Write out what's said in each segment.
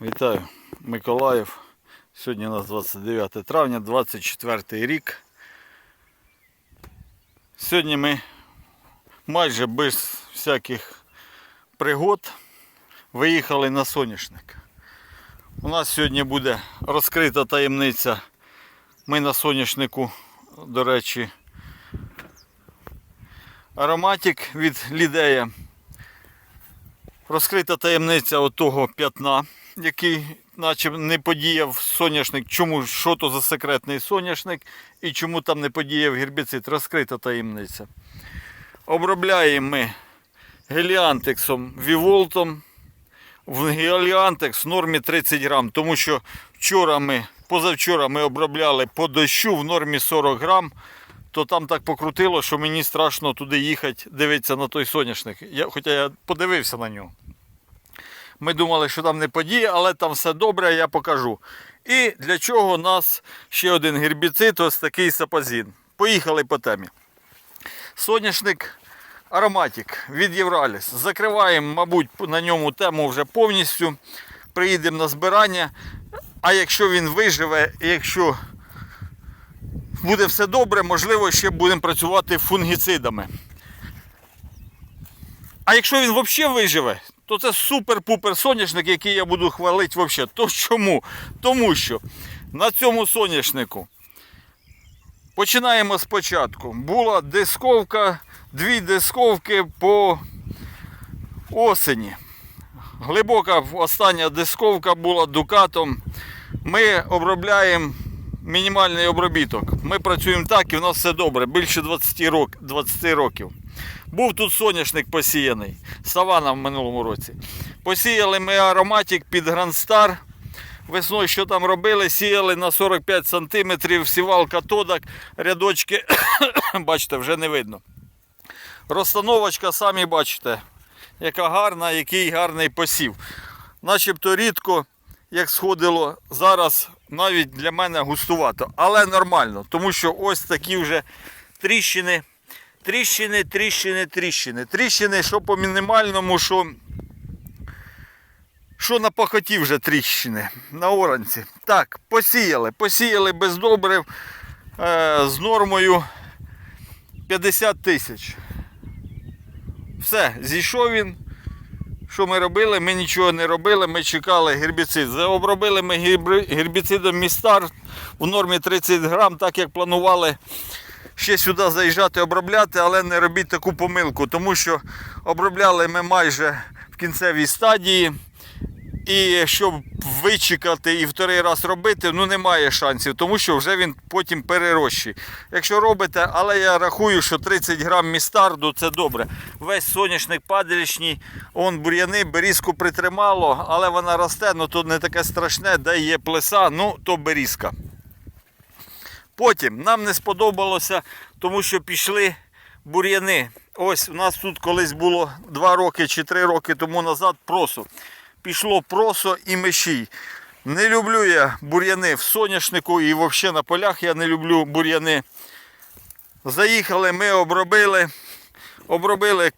Вітаю, Миколаїв. Сьогодні у нас 29 травня, 24 рік. Сьогодні ми майже без всяких пригод виїхали на соняшник. У нас сьогодні буде розкрита таємниця. Ми на соняшнику, до речі, ароматик від Лідея. Розкрита таємниця отого п'ятна, який наче не подіяв соняшник. Чому, що то за секретний соняшник і чому там не подіяв гербіцид. Розкрита таємниця. Обробляємо ми геліантексом Віволтом. В геліантекс в нормі 30 грам, тому що вчора ми, позавчора ми обробляли по дощу в нормі 40 грам то там так покрутило, що мені страшно туди їхати, дивитися на той соняшник. Я, хоча я подивився на нього. Ми думали, що там не подіє, але там все добре, я покажу. І для чого у нас ще один гербіцид, ось такий сапазін. Поїхали по темі. Соняшник ароматик від Євраліс. Закриваємо, мабуть, на ньому тему вже повністю. Приїдемо на збирання. А якщо він виживе, якщо буде все добре, можливо, ще будемо працювати фунгіцидами. А якщо він взагалі виживе, то це супер-пупер соняшник, який я буду хвалити взагалі. То чому? Тому що на цьому соняшнику починаємо спочатку. Була дисковка, дві дисковки по осені. Глибока остання дисковка була дукатом. Ми обробляємо мінімальний обробіток. Ми працюємо так і в нас все добре, більше 20 років. 20 років. Був тут соняшник посіяний, савана в минулому році. Посіяли ми ароматик під Грандстар. Весною що там робили, сіяли на 45 см, сівалка тодак, рядочки, бачите, вже не видно. Розстановочка, самі бачите, яка гарна, який гарний посів. Начебто рідко, як сходило, зараз навіть для мене густувато, але нормально, тому що ось такі вже тріщини, тріщини, тріщини, тріщини. Тріщини, що по мінімальному, що, що на пахоті вже тріщини на оранці. Так, посіяли. Посіяли без добрив е, з нормою 50 тисяч. Все, зійшов він. Що ми робили? Ми нічого не робили, ми чекали гербіцид. Обробили ми гербіцидом Містар в нормі 30 грам, так як планували ще сюди заїжджати обробляти, але не робіть таку помилку, тому що обробляли ми майже в кінцевій стадії. І щоб вичекати і вторий раз робити, ну немає шансів, тому що вже він потім перерощий. Якщо робите, але я рахую, що 30 грам містарду це добре. Весь соняшник падалішній, он бур'яни, берізку притримало, але вона росте, ну то не таке страшне, де є плеса, ну то берізка. Потім нам не сподобалося, тому що пішли бур'яни. Ось у нас тут колись було 2 роки чи 3 роки тому назад просо. Пішло просо і мешій. Не люблю я бур'яни в соняшнику і взагалі на полях я не люблю бур'яни. Заїхали, ми обробили. Обробили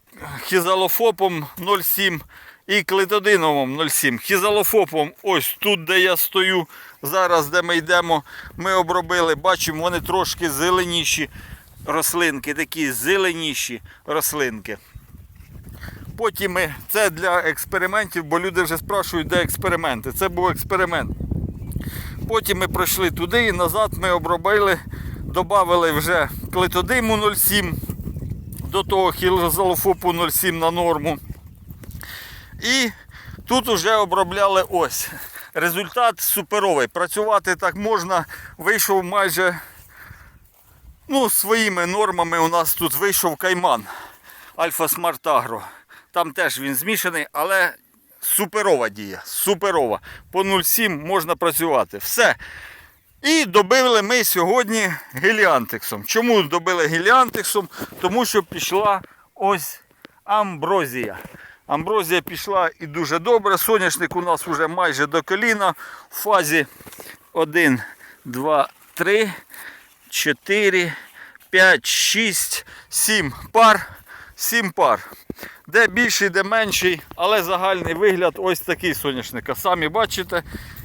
хізалофопом 0,7 і клетодиновим 0,7. Хізалофопом ось тут, де я стою, зараз, де ми йдемо, ми обробили. Бачимо, вони трошки зеленіші рослинки, такі зеленіші рослинки. Потім це для експериментів, бо люди вже спрашують, де експерименти. Це був експеримент. Потім ми пройшли туди і назад ми обробили, додали вже клетодиму 0,7 до того хілозалофопу 0,7 на норму. І тут вже обробляли ось. Результат суперовий. Працювати так можна. Вийшов майже ну, своїми нормами. У нас тут вийшов кайман Альфа Смарт Агро. Там теж він змішаний, але суперова дія. Суперова. По 0,7 можна працювати. Все. І добили ми сьогодні геліантексом. Чому добили геліантексом? Тому що пішла ось амброзія. Амброзія пішла і дуже добре. Соняшник у нас вже майже до коліна. В фазі 1, 2, 3, 4, 5, 6, 7 пар. 7 пар. Де більший, де менший, але загальний вигляд ось такий соняшник. Самі бачите,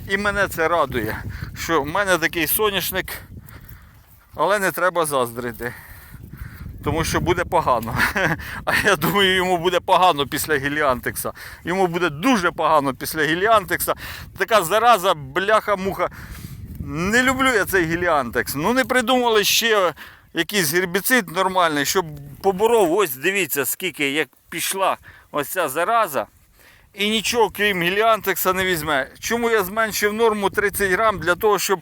і мене це радує, що в мене такий соняшник, але не треба заздрити. Тому що буде погано. А я думаю, йому буде погано після гіліантекса. Йому буде дуже погано після гіліантекса. Така зараза, бляха-муха. Не люблю я цей гіліантекс. Ну не придумали ще якийсь гербіцид нормальний, щоб поборов. Ось дивіться, скільки як пішла ось ця зараза. І нічого, крім гіліантекса, не візьме. Чому я зменшив норму 30 грам? Для того, щоб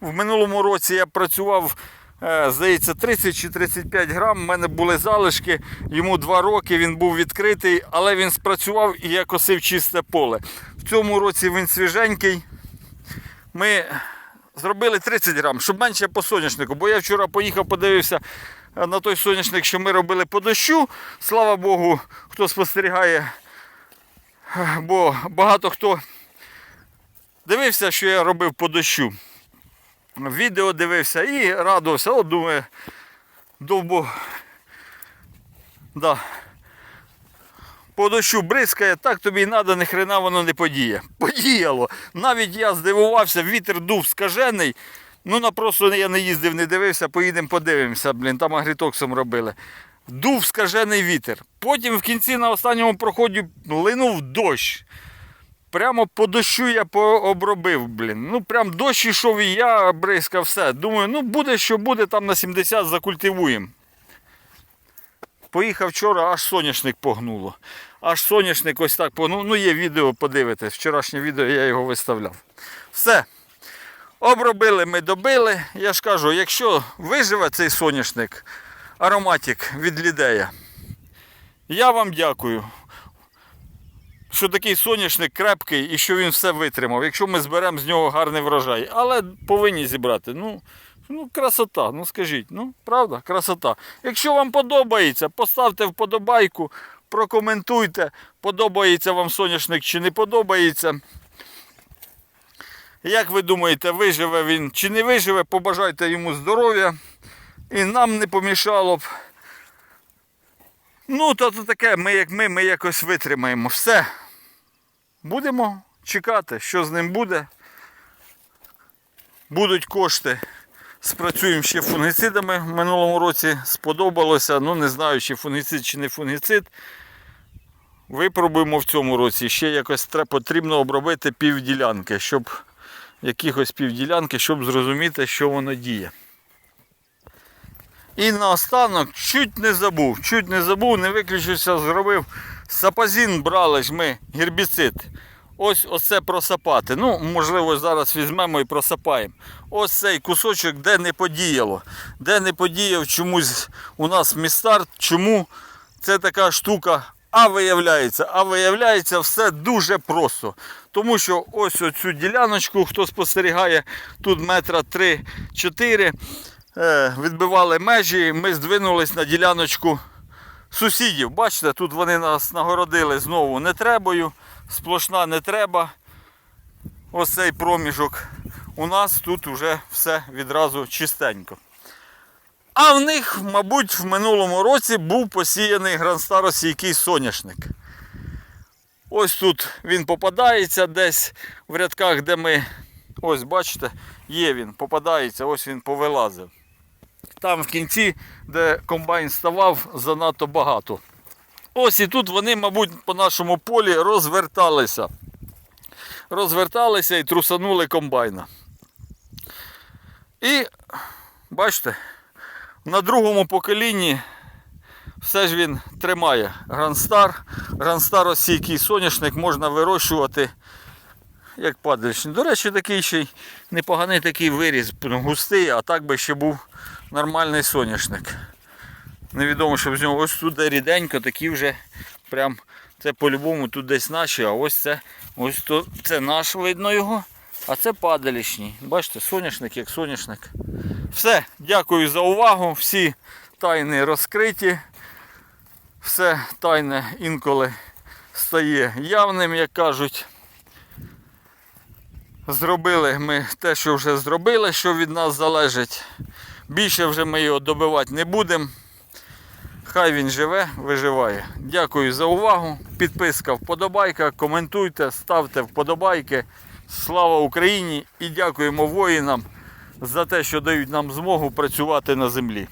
в минулому році я працював, е, здається, 30 чи 35 грам. У мене були залишки. Йому 2 роки, він був відкритий, але він спрацював і я косив чисте поле. В цьому році він свіженький. Ми зробили 30 грам, щоб менше по соняшнику. Бо я вчора поїхав, подивився е, на той соняшник, що ми робили по дощу. Слава Богу, хто спостерігає бо багато хто дивився, що я робив по дощу. Відео дивився і радувався. От думаю, довбо. Да. По дощу бризкає, так тобі й треба, ні хрена воно не подіє. Подіяло. Навіть я здивувався, вітер дув скажений. Ну на я не їздив, не дивився, поїдемо подивимося, блін, там агрітоксом робили. Дув скажений вітер. Потім в кінці на останньому проході линув дощ. Прямо по дощу я пообробив, блін. Ну прям дощ ішов і я бризкав все. Думаю, ну буде, що буде, там на 70 закультивуємо. Поїхав вчора, аж соняшник погнуло. Аж соняшник ось так погнуло. Ну є відео, подивитесь. Вчорашнє відео я його виставляв. Все. Обробили ми добили. Я ж кажу, якщо виживе цей соняшник, ароматик від лідея. Я вам дякую, що такий соняшник крепкий і що він все витримав. Якщо ми зберемо з нього гарний врожай. Але повинні зібрати. Ну, ну красота, ну скажіть, ну правда, красота. Якщо вам подобається, поставте вподобайку, прокоментуйте, подобається вам соняшник чи не подобається. Як ви думаєте, виживе він чи не виживе, побажайте йому здоров'я. І нам не помішало б. Ну, то, то таке, ми як ми, ми якось витримаємо. Все. Будемо чекати, що з ним буде. Будуть кошти. Спрацюємо ще фунгіцидами. В минулому році сподобалося. Ну, не знаю, чи фунгіцид, чи не фунгіцид. Випробуємо в цьому році. Ще якось потрібно обробити півділянки, щоб якихось півділянки, щоб зрозуміти, що воно діє. І наостанок чуть не забув, чуть не забув, не виключився, зробив сапазін брали ж ми гербіцид. Ось оце просапати. Ну, можливо, зараз візьмемо і просапаємо. Ось цей кусочок, де не подіяло. Де не подіяв чомусь у нас містарт. Чому це така штука? А виявляється, а виявляється, все дуже просто. Тому що ось оцю діляночку, хто спостерігає, тут метра 3-4. Е, відбивали межі, ми здвинулись на діляночку сусідів. Бачите, тут вони нас нагородили знову нетребою, сплошна не треба. Ось цей проміжок. У нас тут вже все відразу чистенько. А в них, мабуть, в минулому році був посіяний гранстаросійкий соняшник. Ось тут він попадається десь в рядках, де ми. Ось, бачите, є він, попадається, ось він повилазив. Там в кінці, де комбайн ставав, занадто багато. Ось і тут вони, мабуть, по нашому полі розверталися. Розверталися і трусанули комбайна. І бачите, на другому поколінні все ж він тримає Гранстар. Гранстар осійкий соняшник можна вирощувати як падальщик. До речі, такий ще й непоганий такий виріз, ну, густий, а так би ще був нормальний соняшник. Невідомо, щоб з нього ось тут ріденько, такі вже прям це по-любому тут десь наші, а ось це ось то, це наш видно його, а це падалічний. Бачите, соняшник як соняшник. Все, дякую за увагу. Всі тайни розкриті. Все тайне інколи стає явним, як кажуть. Зробили ми те, що вже зробили, що від нас залежить. Більше вже ми його добивати не будемо. Хай він живе, виживає. Дякую за увагу. Підписка, вподобайка, коментуйте, ставте вподобайки. Слава Україні і дякуємо воїнам за те, що дають нам змогу працювати на землі.